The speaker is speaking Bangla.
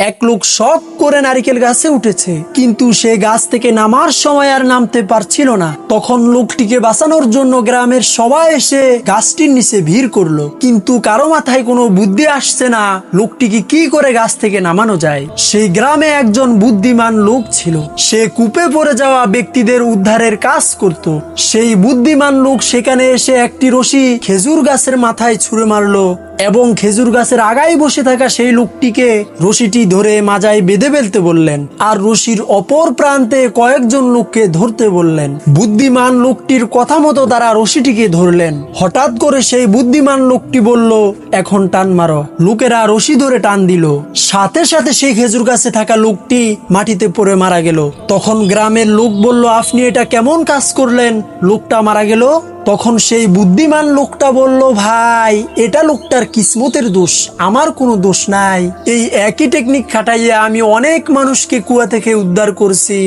এক লোক শখ করে নারিকেল গাছে উঠেছে, কিন্তু সে গাছ থেকে নামার সময় আর নামতে পারছিল না। তখন লোকটিকে বাঁচানোর জন্য গ্রামের সবাই এসে গাছটির নিচে ভিড় করল, কিন্তু কারও মাথায় কোনো বুদ্ধি আসছে না। লোকটিকে কি করে গাছ থেকে নামানো যায়? সেই গ্রামে একজন বুদ্ধিমান লোক ছিল। সে কূপে পড়ে যাওয়া ব্যক্তিদের উদ্ধারের কাজ করত। সেই বুদ্ধিমান লোক সেখানে এসে একটি রশি খেজুর গাছের মাথায় ছুঁড়ে মারলো। এবং খেজুর গাছের আগায় বসে থাকা সেই লোকটিকে রশিটি ধরে মাজায় বেঁধে ফেলতে বললেন। আর রশির অপর প্রান্তে কয়েকজন লোককে ধরতে বললেন। বুদ্ধিমান লোকটির কথা মতো তারা রশিটিকে ধরলেন। হঠাৎ করে সেই বুদ্ধিমান লোকটি বলল, এখন টান মারো। লোকেরা রশি ধরে টান দিল। সাথে সাথে সেই খেজুর গাছে থাকা লোকটি মাটিতে পড়ে মারা গেল। তখন গ্রামের লোক বলল, আপনি এটা কেমন কাজ করলেন? লোকটা মারা গেল। তখন সেই বুদ্ধিমান লোকটা বলল, ভাই, এটা লোকটার কিসমতের দোষ, আমার কোনো দোষ নাই। এই একই টেকনিক খাটাইয়া আমি অনেক মানুষকে কুয়া থেকে উদ্ধার করছি।